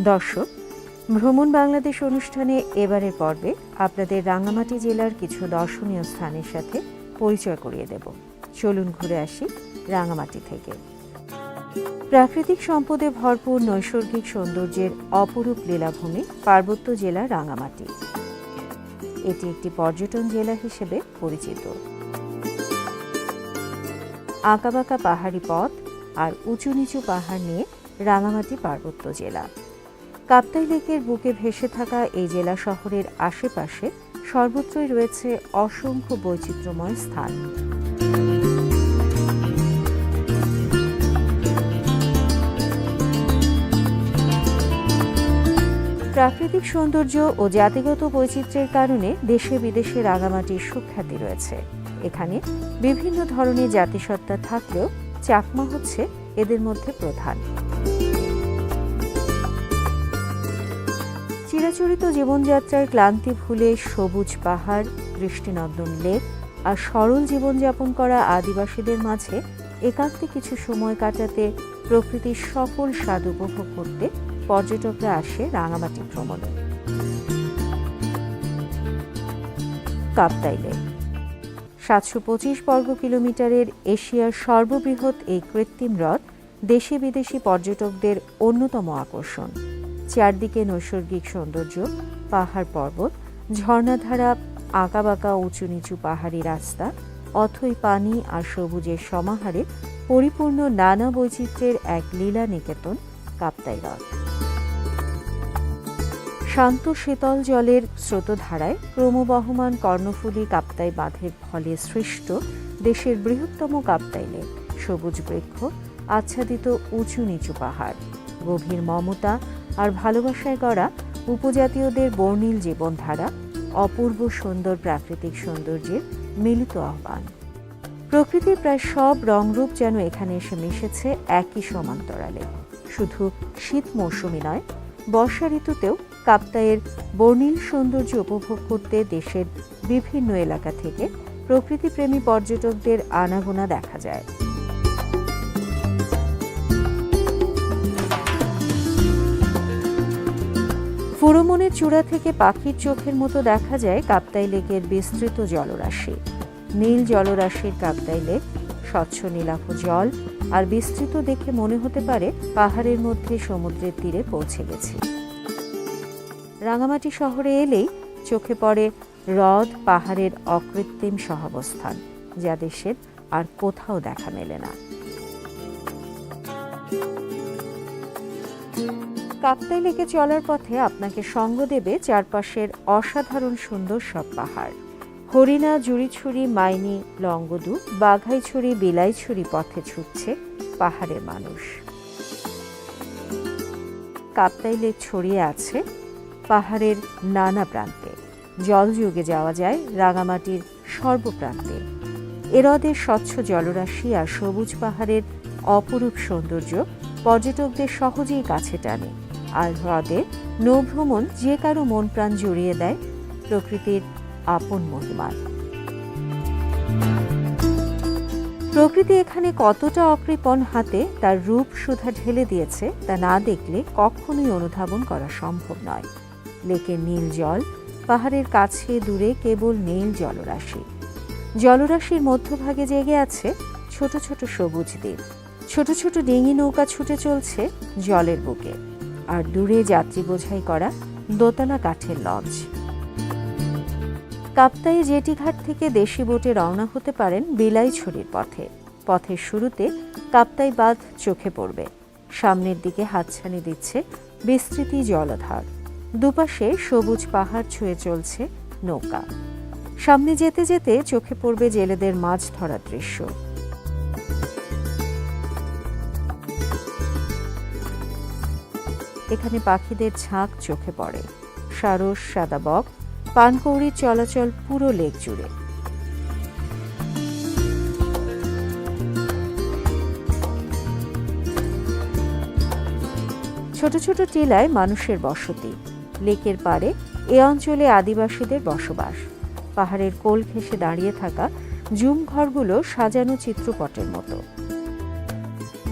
দর্শক, ভ্রমণ বাংলাদেশ অনুষ্ঠানে এবারের পর্বে আপনাদের রাঙামাটি জেলার কিছু দর্শনীয় স্থানের সাথে পরিচয় করিয়ে দেব। চলুন ঘুরে আসি রাঙামাটি থেকে। প্রাকৃতিক সম্পদে ভরপুর নৈসর্গিক সৌন্দর্যের অপরূপ লীলাভূমি পার্বত্য জেলা রাঙামাটি। এটি একটি পর্যটন জেলা হিসেবে পরিচিত। আঁকাবাঁকা পাহাড়ি পথ আর উঁচু নিচু পাহাড় নিয়ে রাঙামাটি পার্বত্য জেলা। কাপ্তাই লেকের বুকে ভেসে থাকা এই জেলা শহরের আশেপাশে সর্বত্রই রয়েছে অসংখ্য বৈচিত্র্যময় স্থান। প্রাকৃতিক সৌন্দর্য ও জাতিগত বৈচিত্র্যের কারণে দেশে বিদেশে রাঙামাটির সুখ্যাতি রয়েছে। এখানে বিভিন্ন ধরনের জাতিসত্তা থাকলেও চাকমা হচ্ছে এদের মধ্যে প্রধান। চিরাচরিত জীবনযাত্রার ক্লান্তি ভুলে সবুজ পাহাড় দৃষ্টিনন্দন লেক আর সরল জীবনযাপন করা আদিবাসীদের মাঝে একান্তে কিছু সময় কাটাতে প্রকৃতির সকল স্বাদ উপভোগ করতে পর্যটকরা আসে রাঙামাটি ভ্রমণে। কাপ্তাই লেক। সাতশো পঁচিশ বর্গ কিলোমিটারের এশিয়ার সর্ববৃহৎ এই কৃত্রিম হ্রদ দেশি বিদেশি পর্যটকদের অন্যতম আকর্ষণ। চারদিকে নৈসর্গিক সৌন্দর্য, পাহাড় পর্বত, ঝর্ণাধারা, আঁকাবাঁকা উঁচু নিচু পাহাড়ি রাস্তা, অথই পানি আর সবুজের সমাহারে পরিপূর্ণ নানা বৈচিত্র্যের এক লীলা নিকেতন কাপ্তাই হ্রদ শান্ত শীতল জলের স্রোতধারায় ক্রমবহমান কর্ণফুলী কাপ্তাই বাঁধের ফলে সৃষ্ট দেশের বৃহত্তম কাপ্তাই লেক, সবুজ বৃক্ষ, আচ্ছাদিত উঁচু নিচু পাহাড়, গভীর মমতা আর ভালোবাসায় গড়া উপজাতীয়দের বর্ণিল জীবনধারা, অপূর্ব সুন্দর প্রাকৃতিক সৌন্দর্যের মিলিত আহ্বান। প্রকৃতির প্রায় সব রংরূপ যেন এখানে এসে মিশেছে একই সমান্তরালে। শুধু শীত মৌসুমী নয়, বর্ষা ঋতুতেও কাপ্তায়ের বর্ণিল সৌন্দর্য উপভোগ করতে দেশের বিভিন্ন এলাকা থেকে প্রকৃতিপ্রেমী পর্যটকদের আনাগোনা দেখা যায়। ফুরমনের চূড়া থেকে পাখির চোখের মতো দেখা যায় কাপ্তাই লেকের বিস্তৃত জলরাশি। নীল জলরাশির কাপ্তাই লেক, স্বচ্ছ নীলাভ জল আর বিস্তৃত দেখে মনে হতে পারে পাহাড়ের মধ্যে সমুদ্রের তীরে পৌঁছে গেছি। রাঙামাটি শহরে এলেই চোখে পড়ে হ্রদ, পাহাড়ের অকৃত্রিম সহাবস্থান, যা দেশের আর কোথাও দেখা মেলে না। কাপ্তাই লেকে চলার পথে আপনাকে সঙ্গ দেবে চারপাশের অসাধারণ সুন্দর সব পাহাড়। হরিণা জুড়িছুরি মাইনি লঙ্গদু বাঘাইছড়ি, বিলাইছড়ি পথে ছুটছে পাহাড়ের মানুষ। কাপ্তাই লেক ছড়িয়ে আছে পাহাড়ের নানা প্রান্তে। জলযুগে যাওয়া যায় রাঙামাটির সর্বপ্রান্তে। এরদের স্বচ্ছ জলরাশি আর সবুজ পাহাড়ের অপরূপ সৌন্দর্য পর্যটকদের সহজেই কাছে টানে। আর হ্রদে নৌভ্রমণ যে কারও মন প্রাণ জুড়িয়ে দেয় প্রকৃতির আপন মহিমার প্রকৃতি এখানে কতটা অকৃপণ হাতে তার রূপ সুধা ঢেলে দিয়েছে তা না দেখলে কখনোই অনুধাবন করা সম্ভব নয়। লেকের নীল জল, পাহাড়ের কাছে দূরে কেবল নীল জলরাশি। জলরাশির মধ্যভাগে জেগে আছে ছোট ছোট সবুজ দ্বীপ। ছোট ছোট ডিঙি নৌকা ছুটে চলছে জলের বুকে। আর দূরে যাত্রী বোঝাই করা দোতলা কাঠের লঞ্চ কাপ্তাই জেটিঘাট থেকে দেশি বোটে রওনা হতে পারেন বিলাইছড়ির পথে। পথের শুরুতে কাপ্তাই বাঁধ চোখে পড়বে। সামনের দিকে হাতছানি দিচ্ছে বিস্তৃতি জলধার। দুপাশে সবুজ পাহাড় ছুঁয়ে চলছে নৌকা। সামনে যেতে যেতে চোখে পড়বে জেলেদের মাছ ধরার দৃশ্য। এখানে পাখিদের ঝাঁক চোখে পড়ে। সারস, সাদাবক পানকৌড়ির চলাচল পুরো লেক জুড়ে। ছোট ছোট টিলায় মানুষের বসতি। লেকের পাড়ে এ অঞ্চলে আদিবাসীদের বসবাস। পাহাড়ের কোল ঘেঁষে দাঁড়িয়ে থাকা জুম ঘরগুলো সাজানো চিত্রপটের মতো।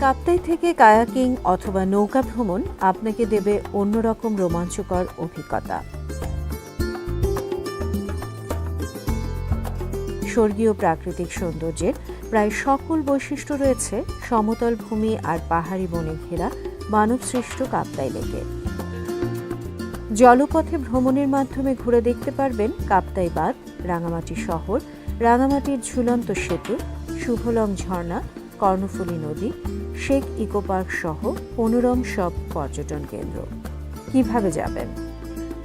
কাপ্তাই থেকে কায়াকিং অথবা নৌকা ভ্রমণ আপনাকে দেবে অন্যরকম রোমাঞ্চকর অভিজ্ঞতা। স্বর্গীয় প্রাকৃতিক সৌন্দর্যের প্রায় সকল বৈশিষ্ট্য রয়েছে সমতল ভূমি আর পাহাড়ি বনে ঘেরা মানবসৃষ্ট কাপ্তাই লেকে। জলপথে ভ্রমণের মাধ্যমে ঘুরে দেখতে পারবেন কাপ্তাই বাঁধ, রাঙামাটি শহর, রাঙামাটির ঝুলন্ত সেতু, শুভলং ঝর্ণা, কর্ণফুলী নদী শেখ ইকো পার্ক সহ মনোরম সব পর্যটন কেন্দ্র। কীভাবে যাবেন?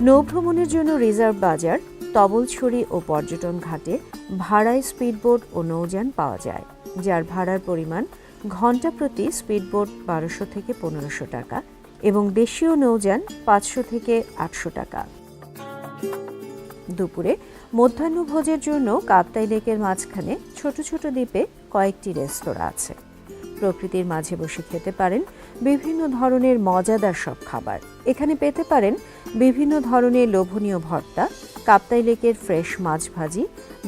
নৌভ্রমণের জন্য রিজার্ভ বাজার, তবলছড়ি ও পর্যটন ঘাটে ভাড়ায় স্পিডবোট ও নৌযান পাওয়া যায়, যার ভাড়ার পরিমাণ ঘণ্টা প্রতি স্পিডবোট বারোশো থেকে পনেরোশো টাকা এবং দেশীয় নৌযান পাঁচশো থেকে আটশো টাকা। দুপুরে মধ্যাহ্নভোজের জন্য কাপ্তাই লেকের মাঝখানে ছোট ছোট দ্বীপে কয়েকটি রেস্তোরাঁ আছে। প্রকৃতির মাঝে বসে খেতে পারেন বিভিন্ন ধরনের মজাদার সব খাবার। এখানে পেতে পারেন বিভিন্ন ধরনের লোভনীয় ভর্তা, কাপ্তাই লেকের ফ্রেশ মাছ ভাজি,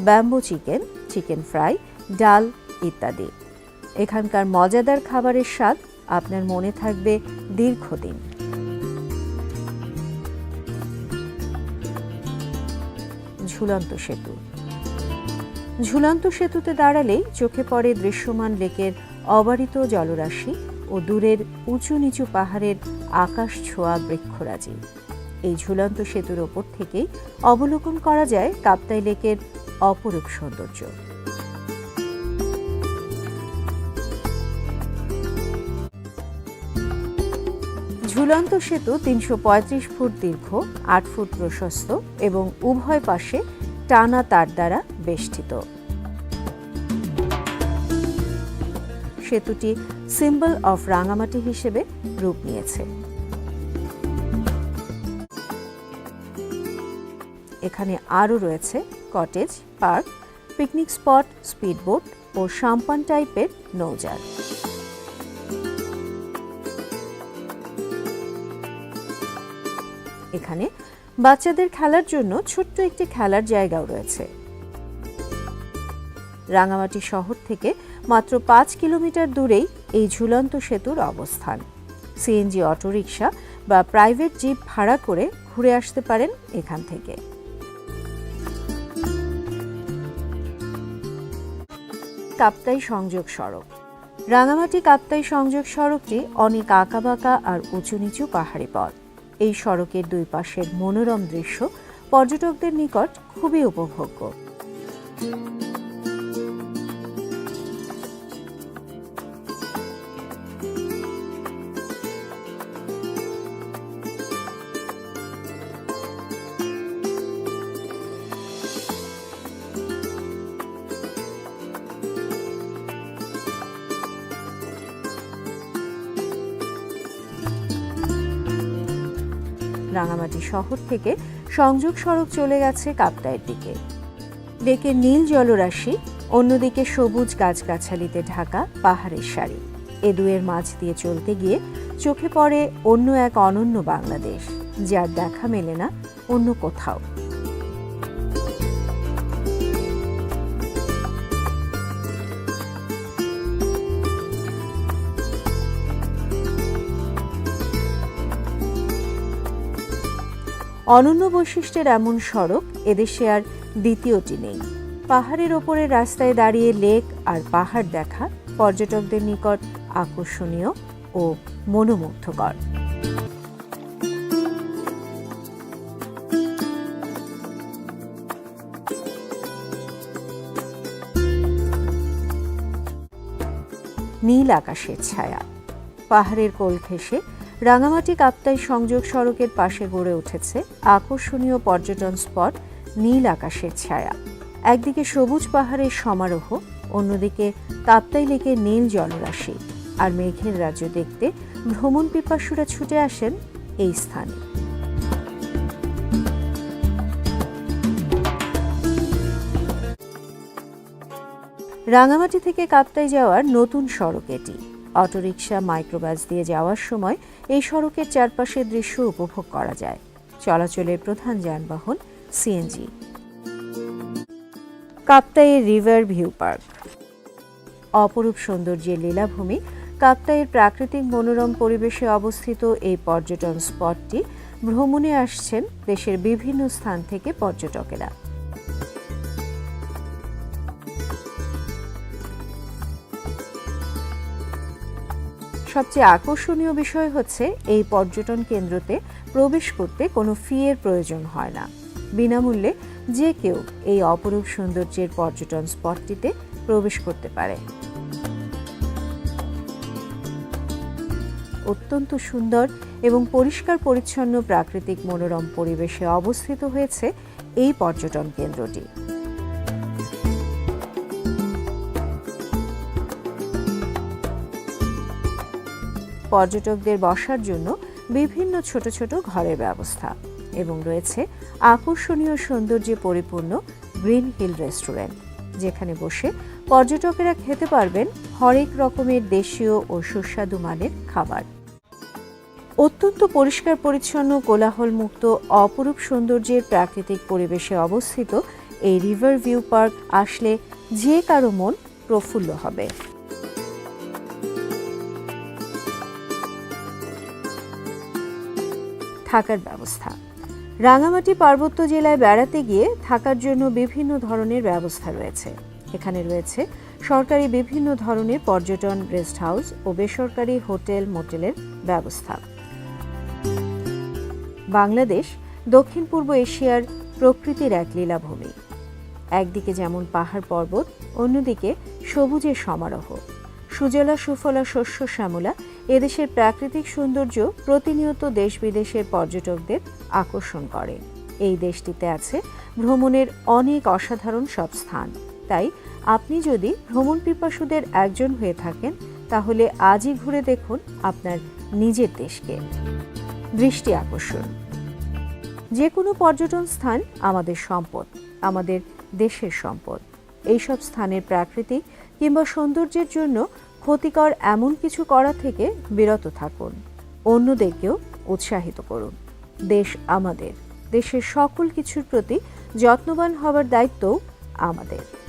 ব্যাম্বু চিকেন চিকেন ফ্রাই, ডাল ইত্যাদি। এখানকার মজাদার খাবারের স্বাদ আপনার মনে থাকবে দীর্ঘদিন। ঝুলন্ত সেতু। ঝুলন্ত সেতুতে দাঁড়ালেই চোখে পড়ে দৃশ্যমান লেকের অবারিত জলরাশি ও দূরের উঁচু নিচু পাহাড়ের আকাশ ছোঁয়া বৃক্ষরাজি। এই ঝুলন্ত সেতুর ওপর থেকেই অবলোকন করা যায় কাপ্তাই লেকের অপরূপ সৌন্দর্য। ঝুলন্ত সেতু তিনশো পঁয়ত্রিশ ফুট দীর্ঘ, আট ফুট প্রশস্ত এবং উভয় পাশে টানা তার দ্বারা বেষ্টিত। সেতুটি সিম্বল অফ রাঙামাটি হিসেবে রূপ নিয়েছে। এখানে আরও রয়েছে cottage park picnic spot speedboat ও সাম্পান টাইপের নৌযান এখানে বাচ্চাদের খেলার জন্য ছোট্ট একটি খেলার জায়গাও রয়েছে। রাঙামাটি শহর থেকে মাত্র পাঁচ কিলোমিটার দূরেই এই ঝুলন্ত সেতুর অবস্থান। সিএনজি অটোরিকশা বা প্রাইভেট জিপ ভাড়া করে ঘুরে আসতে পারেন এখান থেকে। কাপ্তাই সংযোগ সড়ক। রাঙামাটি কাপ্তাই সংযোগ সড়কটি অনেক আঁকাবাঁকা আর উঁচু নিচু পাহাড়ি পথ। এই সড়কের দুই পাশের মনোরম দৃশ্য পর্যটকদের নিকট খুবই উপভোগ্য। রাঙামাটি শহর থেকে সংযোগ সড়ক চলে গেছে কাপ্তায়ের দিকে। ডেকে নীল জলরাশি, অন্যদিকে সবুজ গাছগাছালিতে ঢাকা পাহাড়ের সারি। এ দুয়ের মাঝ দিয়ে চলতে গিয়ে চোখে পড়ে অন্য এক অনন্য বাংলাদেশ, যার দেখা মেলে না অন্য কোথাও। অনন্য বৈশিষ্ট্যের এমন সড়ক এদেশে আর দ্বিতীয়টি নেই। পাহাড়ের ওপরে রাস্তায় দাঁড়িয়ে লেক আর পাহাড় দেখা পর্যটকদের নিকট আকর্ষণীয় ও মনোমুগ্ধকর। নীল আকাশের ছায়া। পাহাড়ের কোল ঘেঁষে রাঙামাটি কাপ্তাই সংযোগ সড়কের পাশে গড়ে উঠেছে আকর্ষণীয় পর্যটন স্পট নীল আকাশের ছায়া। একদিকে সবুজ পাহাড়ের সমারোহ, অন্যদিকে কাপ্তাই লেকের নীল জলরাশি, আর মেঘের রাজ্য দেখতে ভ্রমণ পিপাসুরা ছুটে আসেন এই স্থানে। রাঙামাটি থেকে কাপ্তাই যাওয়ার নতুন সড়ক এটি। অটোরিকশা, মাইক্রোবাস দিয়ে যাওয়ার সময় এই সড়কের চারপাশের দৃশ্য উপভোগ করা যায়। চলাচলের প্রধান যানবাহন সিএনজি কাপ্তাইয়ের রিভার ভিউ পার্ক। অপরূপ সৌন্দর্যের লীলাভূমি, কাপ্তাইয়ের প্রাকৃতিক মনোরম পরিবেশে অবস্থিত এই পর্যটন স্পটটি ভ্রমণে আসছেন দেশের বিভিন্ন স্থান থেকে পর্যটকেরা। সবচেয়ে আকর্ষণীয় বিষয় হচ্ছে এই পর্যটন কেন্দ্রতে প্রবেশ করতে কোনো ফি এর প্রয়োজন হয় না। বিনামূল্যে যে কেউ এই অপরূপ সৌন্দর্যের পর্যটন স্পটটিতে প্রবেশ করতে পারে। অত্যন্ত সুন্দর এবং পরিষ্কার পরিচ্ছন্ন প্রাকৃতিক মনোরম পরিবেশে অবস্থিত হয়েছে এই পর্যটন কেন্দ্রটি। পর্যটকদের বসার জন্য বিভিন্ন ছোট ছোট ঘরের ব্যবস্থা এবং রয়েছে আকর্ষণীয় সৌন্দর্যে পরিপূর্ণ গ্রিন হিল রেস্টুরেন্ট, যেখানে বসে পর্যটকেরা খেতে পারবেন হরেক রকমের দেশীয় ও সুস্বাদু মানের খাবার। অত্যন্ত পরিষ্কার, পরিচ্ছন্ন কোলাহল মুক্ত অপরূপ সৌন্দর্যের প্রাকৃতিক পরিবেশে অবস্থিত এই রিভার ভিউ পার্ক আসলে যে কারও মন প্রফুল্ল হবে। থাকার ব্যবস্থা। রাঙামাটি পার্বত্য জেলায় বেড়াতে গিয়ে থাকার জন্য বিভিন্ন ধরনের ব্যবস্থা রয়েছে। এখানে রয়েছে সরকারি বিভিন্ন ধরনের পর্যটন গেস্ট হাউস ও বেসরকারি হোটেল, মোটেলের ব্যবস্থা। বাংলাদেশ দক্ষিণ পূর্ব এশিয়ার প্রকৃতির এক লীলাভূমি। একদিকে যেমন পাহাড় পর্বত, অন্যদিকে সবুজের সমারোহ। সুজলা সুফলা শস্য শ্যামলা এদেশের প্রাকৃতিক সৌন্দর্য প্রতিনিয়ত দেশ বিদেশের পর্যটকদের আকর্ষণ করে। এই দেশটিতে আছে ভ্রমণের অনেক অসাধারণ সব স্থান। তাই আপনি যদি ভ্রমণ পিপাসুদের একজন হয়ে থাকেন, তাহলে আজই ঘুরে দেখুন আপনার নিজের দেশকে। দৃষ্টি আকর্ষণ। যে কোনো পর্যটন স্থান আমাদের সম্পদ, আমাদের দেশের সম্পদ। এইসব স্থানের প্রাকৃতিক কিংবা সৌন্দর্যের জন্য ক্ষতিকর এমন কিছু করা থেকে বিরত থাকুন। অন্যদেরকেও উৎসাহিত করুন। দেশ আমাদের। দেশের সকল কিছুর প্রতি যত্নবান হবার দায়িত্ব আমাদের।